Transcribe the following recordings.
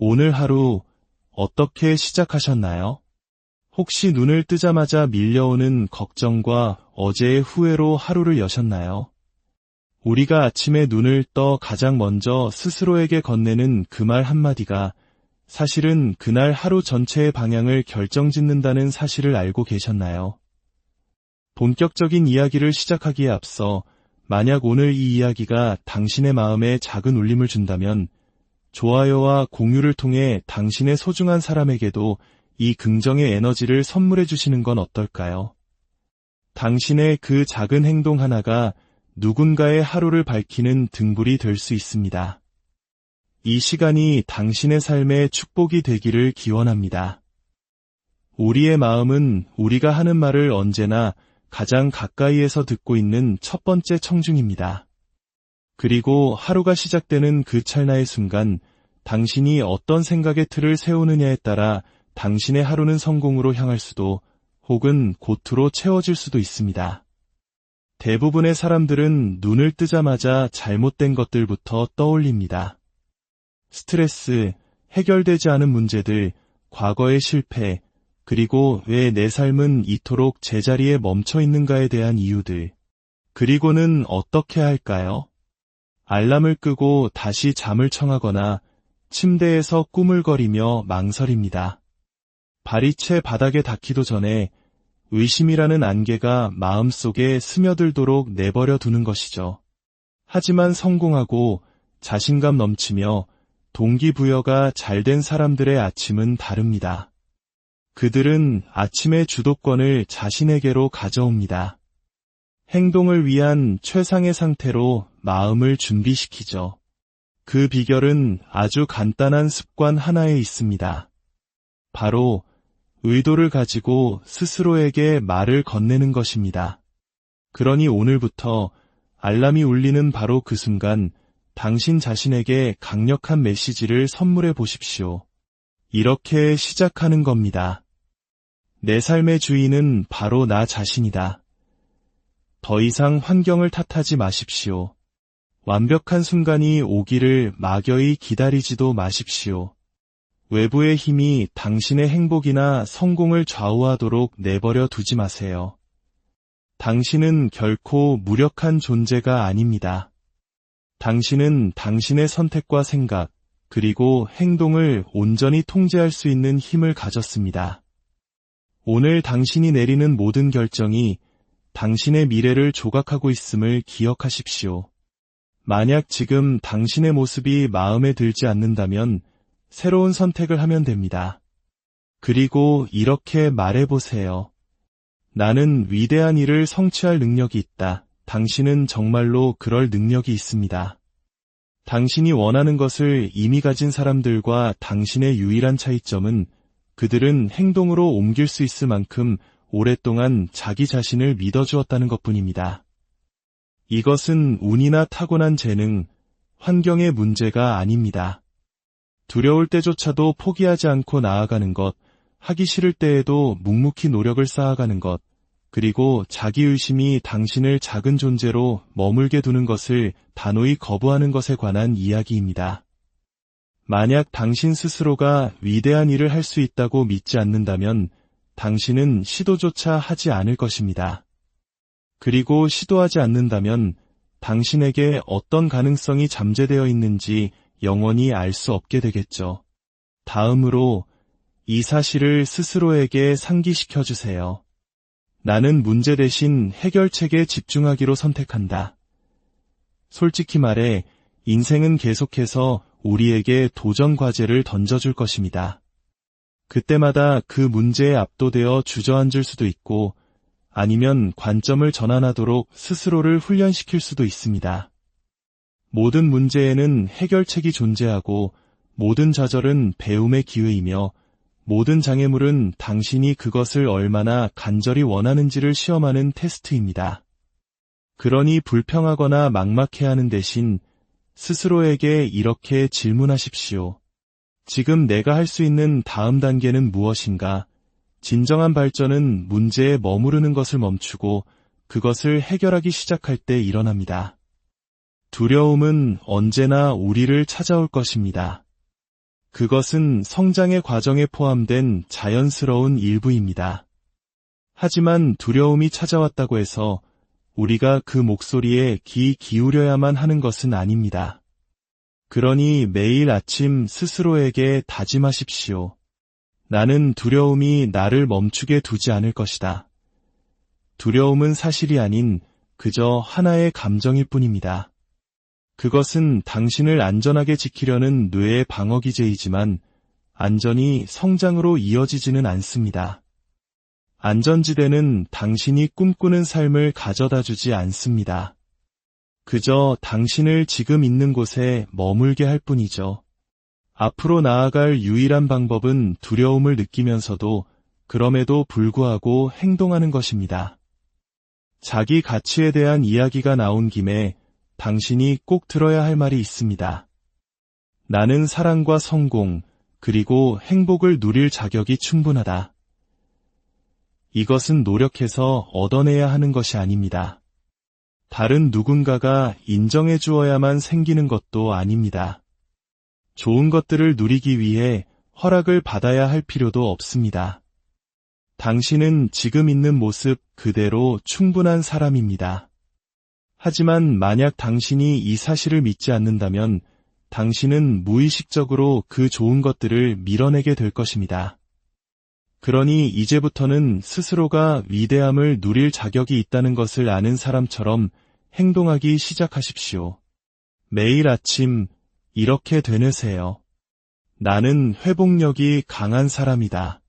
오늘 하루 어떻게 시작하셨나요? 혹시 눈을 뜨자마자 밀려오는 걱정과 어제의 후회로 하루를 여셨나요? 우리가 아침에 눈을 떠 가장 먼저 스스로에게 건네는 그 말 한마디가 사실은 그날 하루 전체의 방향을 결정짓는다는 사실을 알고 계셨나요? 본격적인 이야기를 시작하기에 앞서 만약 오늘 이 이야기가 당신의 마음에 작은 울림을 준다면 좋아요와 공유를 통해 당신의 소중한 사람에게도 이 긍정의 에너지를 선물해 주시는 건 어떨까요? 당신의 그 작은 행동 하나가 누군가의 하루를 밝히는 등불이 될 수 있습니다. 이 시간이 당신의 삶의 축복이 되기를 기원합니다. 우리의 마음은 우리가 하는 말을 언제나 가장 가까이에서 듣고 있는 첫 번째 청중입니다. 그리고 하루가 시작되는 그 찰나의 순간 당신이 어떤 생각의 틀을 세우느냐에 따라 당신의 하루는 성공으로 향할 수도 혹은 고투로 채워질 수도 있습니다. 대부분의 사람들은 눈을 뜨자마자 잘못된 것들부터 떠올립니다. 스트레스, 해결되지 않은 문제들, 과거의 실패, 그리고 왜 내 삶은 이토록 제자리에 멈춰 있는가에 대한 이유들. 그리고는 어떻게 할까요? 알람을 끄고 다시 잠을 청하거나 침대에서 꾸물거리며 망설입니다. 발이 채 바닥에 닿기도 전에 의심이라는 안개가 마음속에 스며들도록 내버려 두는 것이죠. 하지만 성공하고 자신감 넘치며 동기부여가 잘 된 사람들의 아침은 다릅니다. 그들은 아침의 주도권을 자신에게로 가져옵니다. 행동을 위한 최상의 상태로 마음을 준비시키죠. 그 비결은 아주 간단한 습관 하나에 있습니다. 바로 의도를 가지고 스스로에게 말을 건네는 것입니다. 그러니 오늘부터 알람이 울리는 바로 그 순간 당신 자신에게 강력한 메시지를 선물해 보십시오. 이렇게 시작하는 겁니다. 내 삶의 주인은 바로 나 자신이다. 더 이상 환경을 탓하지 마십시오. 완벽한 순간이 오기를 막연히 기다리지도 마십시오. 외부의 힘이 당신의 행복이나 성공을 좌우하도록 내버려 두지 마세요. 당신은 결코 무력한 존재가 아닙니다. 당신은 당신의 선택과 생각, 그리고 행동을 온전히 통제할 수 있는 힘을 가졌습니다. 오늘 당신이 내리는 모든 결정이 당신의 미래를 조각하고 있음을 기억하십시오. 만약 지금 당신의 모습이 마음에 들지 않는다면 새로운 선택을 하면 됩니다. 그리고 이렇게 말해보세요. 나는 위대한 일을 성취할 능력이 있다. 당신은 정말로 그럴 능력이 있습니다. 당신이 원하는 것을 이미 가진 사람들과 당신의 유일한 차이점은 그들은 행동으로 옮길 수 있을 만큼 오랫동안 자기 자신을 믿어주었다는 것 뿐입니다. 이것은 운이나 타고난 재능, 환경의 문제가 아닙니다. 두려울 때조차도 포기하지 않고 나아가는 것, 하기 싫을 때에도 묵묵히 노력을 쌓아가는 것, 그리고 자기 의심이 당신을 작은 존재로 머물게 두는 것을 단호히 거부하는 것에 관한 이야기입니다. 만약 당신 스스로가 위대한 일을 할 수 있다고 믿지 않는다면 당신은 시도조차 하지 않을 것입니다. 그리고 시도하지 않는다면 당신에게 어떤 가능성이 잠재되어 있는지 영원히 알 수 없게 되겠죠. 다음으로 이 사실을 스스로에게 상기시켜 주세요. 나는 문제 대신 해결책에 집중하기로 선택한다. 솔직히 말해 인생은 계속해서 우리에게 도전 과제를 던져줄 것입니다. 그때마다 그 문제에 압도되어 주저앉을 수도 있고 아니면 관점을 전환하도록 스스로를 훈련시킬 수도 있습니다. 모든 문제에는 해결책이 존재하고 모든 좌절은 배움의 기회이며 모든 장애물은 당신이 그것을 얼마나 간절히 원하는지를 시험하는 테스트입니다. 그러니 불평하거나 막막해하는 대신 스스로에게 이렇게 질문하십시오. 지금 내가 할 수 있는 다음 단계는 무엇인가? 진정한 발전은 문제에 머무르는 것을 멈추고 그것을 해결하기 시작할 때 일어납니다. 두려움은 언제나 우리를 찾아올 것입니다. 그것은 성장의 과정에 포함된 자연스러운 일부입니다. 하지만 두려움이 찾아왔다고 해서 우리가 그 목소리에 귀 기울여야만 하는 것은 아닙니다. 그러니 매일 아침 스스로에게 다짐하십시오. 나는 두려움이 나를 멈추게 두지 않을 것이다. 두려움은 사실이 아닌 그저 하나의 감정일 뿐입니다. 그것은 당신을 안전하게 지키려는 뇌의 방어기제이지만 안전이 성장으로 이어지지는 않습니다. 안전지대는 당신이 꿈꾸는 삶을 가져다 주지 않습니다. 그저 당신을 지금 있는 곳에 머물게 할 뿐이죠. 앞으로 나아갈 유일한 방법은 두려움을 느끼면서도 그럼에도 불구하고 행동하는 것입니다. 자기 가치에 대한 이야기가 나온 김에 당신이 꼭 들어야 할 말이 있습니다. 나는 사랑과 성공, 그리고 행복을 누릴 자격이 충분하다. 이것은 노력해서 얻어내야 하는 것이 아닙니다. 다른 누군가가 인정해 주어야만 생기는 것도 아닙니다. 좋은 것들을 누리기 위해 허락을 받아야 할 필요도 없습니다. 당신은 지금 있는 모습 그대로 충분한 사람입니다. 하지만 만약 당신이 이 사실을 믿지 않는다면 당신은 무의식적으로 그 좋은 것들을 밀어내게 될 것입니다. 그러니 이제부터는 스스로가 위대함을 누릴 자격이 있다는 것을 아는 사람처럼 행동하기 시작하십시오. 매일 아침 이렇게 되뇌세요. 나는 회복력이 강한 사람이다.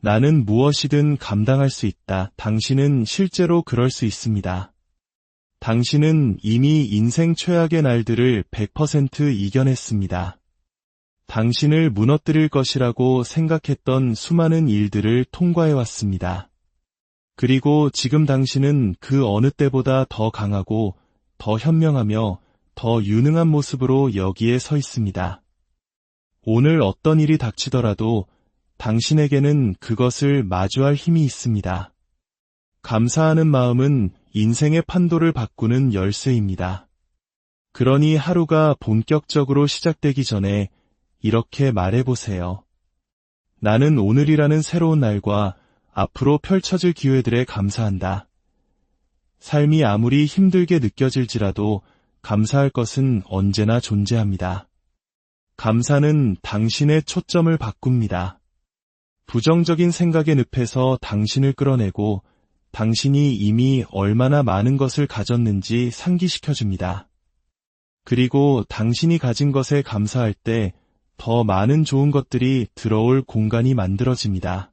나는 무엇이든 감당할 수 있다. 당신은 실제로 그럴 수 있습니다. 당신은 이미 인생 최악의 날들을 100% 이겨냈습니다. 당신을 무너뜨릴 것이라고 생각했던 수많은 일들을 통과해왔습니다. 그리고 지금 당신은 그 어느 때보다 더 강하고 더 현명하며 더 유능한 모습으로 여기에 서 있습니다. 오늘 어떤 일이 닥치더라도 당신에게는 그것을 마주할 힘이 있습니다. 감사하는 마음은 인생의 판도를 바꾸는 열쇠입니다. 그러니 하루가 본격적으로 시작되기 전에 이렇게 말해보세요. 나는 오늘이라는 새로운 날과 앞으로 펼쳐질 기회들에 감사한다. 삶이 아무리 힘들게 느껴질지라도 감사할 것은 언제나 존재합니다. 감사는 당신의 초점을 바꿉니다. 부정적인 생각의 늪에서 당신을 끌어내고 당신이 이미 얼마나 많은 것을 가졌는지 상기시켜줍니다. 그리고 당신이 가진 것에 감사할 때 더 많은 좋은 것들이 들어올 공간이 만들어집니다.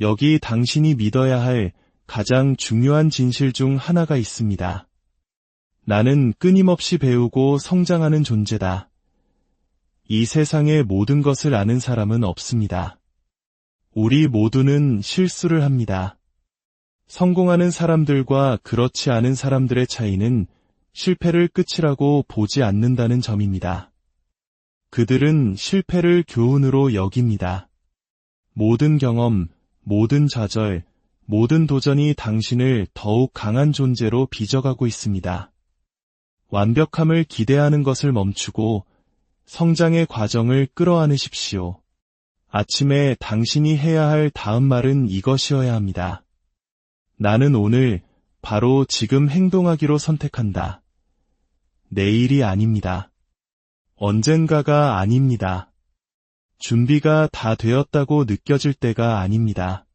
여기 당신이 믿어야 할 가장 중요한 진실 중 하나가 있습니다. 나는 끊임없이 배우고 성장하는 존재다. 이 세상의 모든 것을 아는 사람은 없습니다. 우리 모두는 실수를 합니다. 성공하는 사람들과 그렇지 않은 사람들의 차이는 실패를 끝이라고 보지 않는다는 점입니다. 그들은 실패를 교훈으로 여깁니다. 모든 경험, 모든 좌절, 모든 도전이 당신을 더욱 강한 존재로 빚어가고 있습니다. 완벽함을 기대하는 것을 멈추고 성장의 과정을 끌어안으십시오. 아침에 당신이 해야 할 다음 말은 이것이어야 합니다. 나는 오늘 바로 지금 행동하기로 선택한다. 내일이 아닙니다. 언젠가가 아닙니다. 준비가 다 되었다고 느껴질 때가 아닙니다.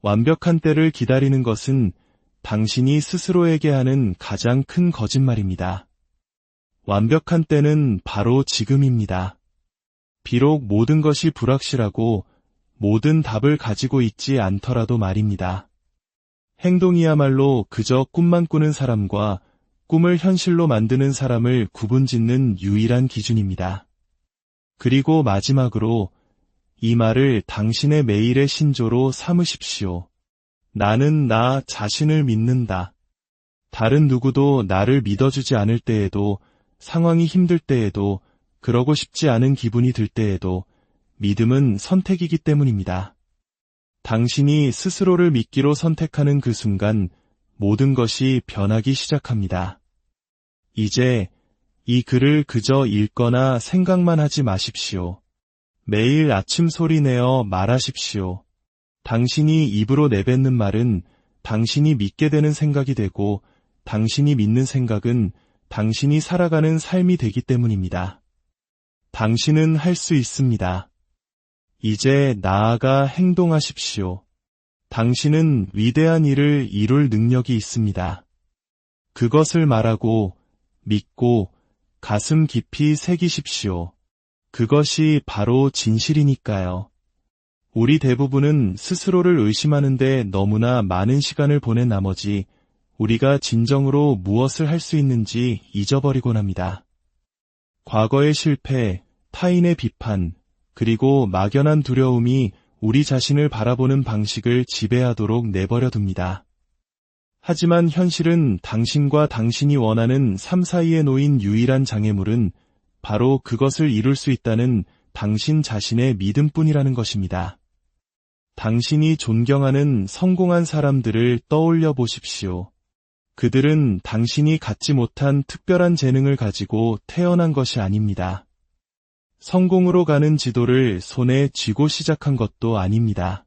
완벽한 때를 기다리는 것은 당신이 스스로에게 하는 가장 큰 거짓말입니다. 완벽한 때는 바로 지금입니다. 비록 모든 것이 불확실하고 모든 답을 가지고 있지 않더라도 말입니다. 행동이야말로 그저 꿈만 꾸는 사람과 꿈을 현실로 만드는 사람을 구분짓는 유일한 기준입니다. 그리고 마지막으로 이 말을 당신의 매일의 신조로 삼으십시오. 나는 나 자신을 믿는다. 다른 누구도 나를 믿어주지 않을 때에도 상황이 힘들 때에도 그러고 싶지 않은 기분이 들 때에도 믿음은 선택이기 때문입니다. 당신이 스스로를 믿기로 선택하는 그 순간 모든 것이 변하기 시작합니다. 이제 이 글을 그저 읽거나 생각만 하지 마십시오. 매일 아침 소리 내어 말하십시오. 당신이 입으로 내뱉는 말은 당신이 믿게 되는 생각이 되고 당신이 믿는 생각은 당신이 살아가는 삶이 되기 때문입니다. 당신은 할 수 있습니다. 이제 나아가 행동하십시오. 당신은 위대한 일을 이룰 능력이 있습니다. 그것을 말하고 믿고 가슴 깊이 새기십시오. 그것이 바로 진실이니까요. 우리 대부분은 스스로를 의심하는데 너무나 많은 시간을 보낸 나머지 우리가 진정으로 무엇을 할 수 있는지 잊어버리곤 합니다. 과거의 실패, 타인의 비판, 그리고 막연한 두려움이 우리 자신을 바라보는 방식을 지배하도록 내버려 둡니다. 하지만 현실은 당신과 당신이 원하는 삶 사이에 놓인 유일한 장애물은 바로 그것을 이룰 수 있다는 당신 자신의 믿음뿐이라는 것입니다. 당신이 존경하는 성공한 사람들을 떠올려 보십시오. 그들은 당신이 갖지 못한 특별한 재능을 가지고 태어난 것이 아닙니다. 성공으로 가는 지도를 손에 쥐고 시작한 것도 아닙니다.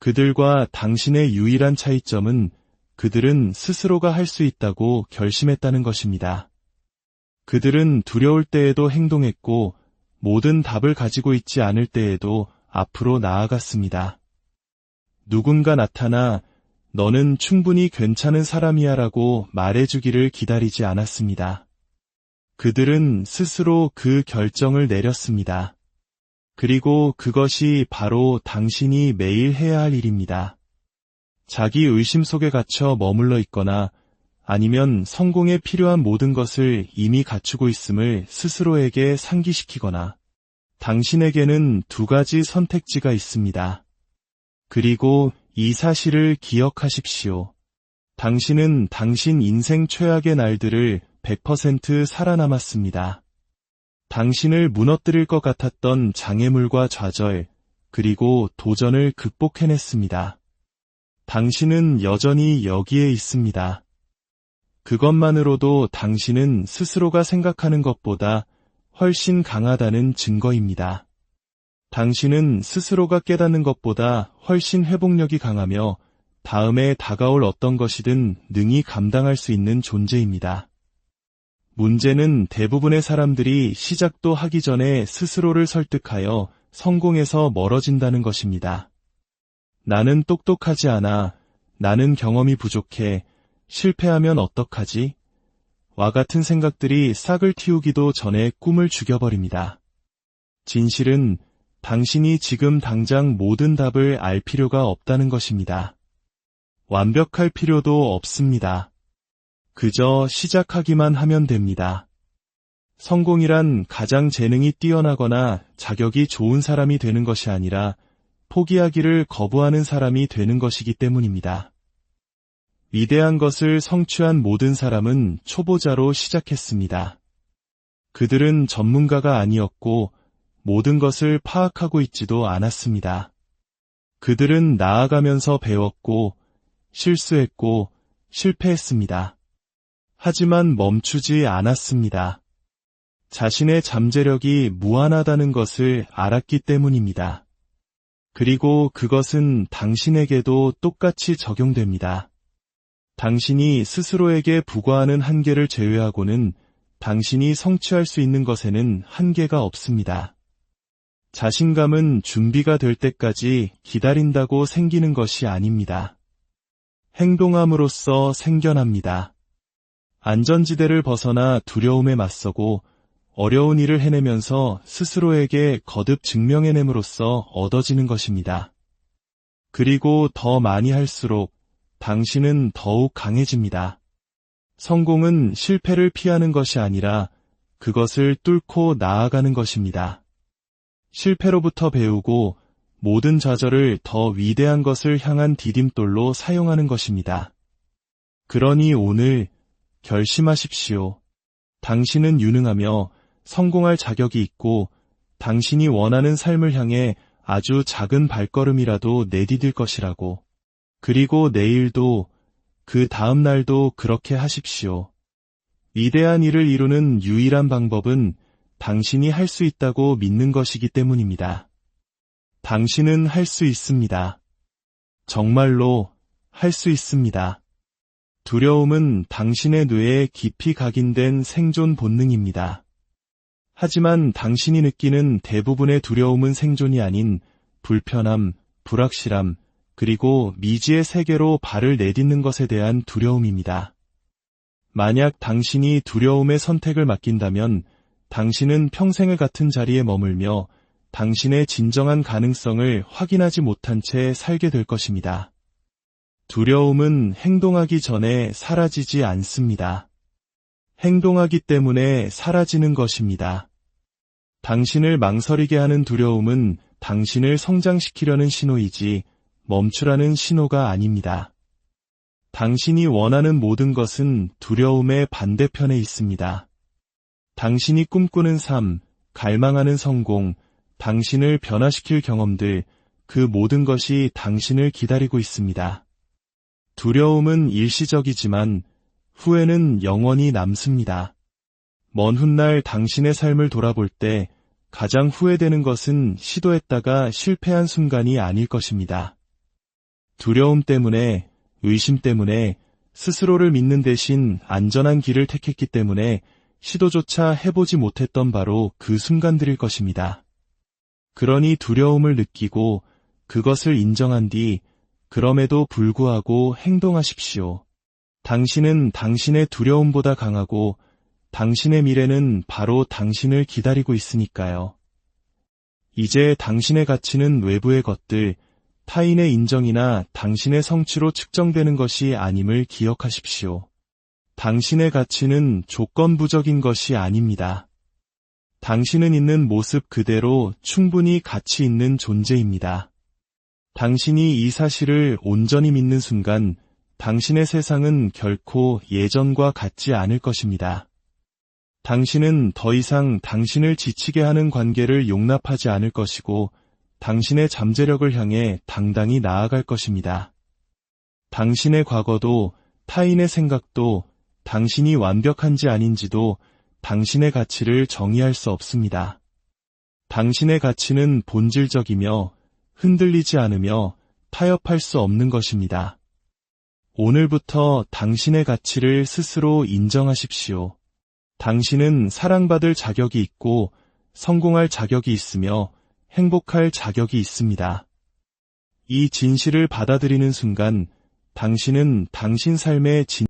그들과 당신의 유일한 차이점은 그들은 스스로가 할 수 있다고 결심했다는 것입니다. 그들은 두려울 때에도 행동했고 모든 답을 가지고 있지 않을 때에도 앞으로 나아갔습니다. 누군가 나타나 너는 충분히 괜찮은 사람이야 라고 말해주기를 기다리지 않았습니다. 그들은 스스로 그 결정을 내렸습니다. 그리고 그것이 바로 당신이 매일 해야 할 일입니다. 자기 의심 속에 갇혀 머물러 있거나 아니면 성공에 필요한 모든 것을 이미 갖추고 있음을 스스로에게 상기시키거나 당신에게는 두 가지 선택지가 있습니다. 그리고 이 사실을 기억하십시오. 당신은 당신 인생 최악의 날들을 100% 살아남았습니다. 당신을 무너뜨릴 것 같았던 장애물과 좌절, 그리고 도전을 극복해냈습니다. 당신은 여전히 여기에 있습니다. 그것만으로도 당신은 스스로가 생각하는 것보다 훨씬 강하다는 증거입니다. 당신은 스스로가 깨닫는 것보다 훨씬 회복력이 강하며 다음에 다가올 어떤 것이든 능히 감당할 수 있는 존재입니다. 문제는 대부분의 사람들이 시작도 하기 전에 스스로를 설득하여 성공에서 멀어진다는 것입니다. 나는 똑똑하지 않아. 나는 경험이 부족해. 실패하면 어떡하지? 와 같은 생각들이 싹을 틔우기도 전에 꿈을 죽여버립니다. 진실은 당신이 지금 당장 모든 답을 알 필요가 없다는 것입니다. 완벽할 필요도 없습니다. 그저 시작하기만 하면 됩니다. 성공이란 가장 재능이 뛰어나거나 자격이 좋은 사람이 되는 것이 아니라 포기하기를 거부하는 사람이 되는 것이기 때문입니다. 위대한 것을 성취한 모든 사람은 초보자로 시작했습니다. 그들은 전문가가 아니었고 모든 것을 파악하고 있지도 않았습니다. 그들은 나아가면서 배웠고 실수했고 실패했습니다. 하지만 멈추지 않았습니다. 자신의 잠재력이 무한하다는 것을 알았기 때문입니다. 그리고 그것은 당신에게도 똑같이 적용됩니다. 당신이 스스로에게 부과하는 한계를 제외하고는 당신이 성취할 수 있는 것에는 한계가 없습니다. 자신감은 준비가 될 때까지 기다린다고 생기는 것이 아닙니다. 행동함으로써 생겨납니다. 안전지대를 벗어나 두려움에 맞서고 어려운 일을 해내면서 스스로에게 거듭 증명해냄으로써 얻어지는 것입니다. 그리고 더 많이 할수록 당신은 더욱 강해집니다. 성공은 실패를 피하는 것이 아니라 그것을 뚫고 나아가는 것입니다. 실패로부터 배우고 모든 좌절을 더 위대한 것을 향한 디딤돌로 사용하는 것입니다. 그러니 오늘 결심하십시오. 당신은 유능하며 성공할 자격이 있고 당신이 원하는 삶을 향해 아주 작은 발걸음이라도 내디딜 것이라고. 그리고 내일도 그 다음 날도 그렇게 하십시오. 위대한 일을 이루는 유일한 방법은 당신이 할 수 있다고 믿는 것이기 때문입니다. 당신은 할 수 있습니다. 정말로 할 수 있습니다. 두려움은 당신의 뇌에 깊이 각인된 생존 본능입니다. 하지만 당신이 느끼는 대부분의 두려움은 생존이 아닌 불편함, 불확실함, 그리고 미지의 세계로 발을 내딛는 것에 대한 두려움입니다. 만약 당신이 두려움의 선택을 맡긴다면 당신은 평생을 같은 자리에 머물며 당신의 진정한 가능성을 확인하지 못한 채 살게 될 것입니다. 두려움은 행동하기 전에 사라지지 않습니다. 행동하기 때문에 사라지는 것입니다. 당신을 망설이게 하는 두려움은 당신을 성장시키려는 신호이지 멈추라는 신호가 아닙니다. 당신이 원하는 모든 것은 두려움의 반대편에 있습니다. 당신이 꿈꾸는 삶, 갈망하는 성공, 당신을 변화시킬 경험들, 그 모든 것이 당신을 기다리고 있습니다. 두려움은 일시적이지만 후회는 영원히 남습니다. 먼 훗날 당신의 삶을 돌아볼 때 가장 후회되는 것은 시도했다가 실패한 순간이 아닐 것입니다. 두려움 때문에, 의심 때문에 스스로를 믿는 대신 안전한 길을 택했기 때문에 시도조차 해보지 못했던 바로 그 순간들일 것입니다. 그러니 두려움을 느끼고 그것을 인정한 뒤 그럼에도 불구하고 행동하십시오. 당신은 당신의 두려움보다 강하고 당신의 미래는 바로 당신을 기다리고 있으니까요. 이제 당신의 가치는 외부의 것들, 타인의 인정이나 당신의 성취로 측정되는 것이 아님을 기억하십시오. 당신의 가치는 조건부적인 것이 아닙니다. 당신은 있는 모습 그대로 충분히 가치 있는 존재입니다. 당신이 이 사실을 온전히 믿는 순간 당신의 세상은 결코 예전과 같지 않을 것입니다. 당신은 더 이상 당신을 지치게 하는 관계를 용납하지 않을 것이고 당신의 잠재력을 향해 당당히 나아갈 것입니다. 당신의 과거도 타인의 생각도 당신이 완벽한지 아닌지도 당신의 가치를 정의할 수 없습니다. 당신의 가치는 본질적이며 흔들리지 않으며 타협할 수 없는 것입니다. 오늘부터 당신의 가치를 스스로 인정하십시오. 당신은 사랑받을 자격이 있고 성공할 자격이 있으며 행복할 자격이 있습니다. 이 진실을 받아들이는 순간 당신은 당신 삶의 진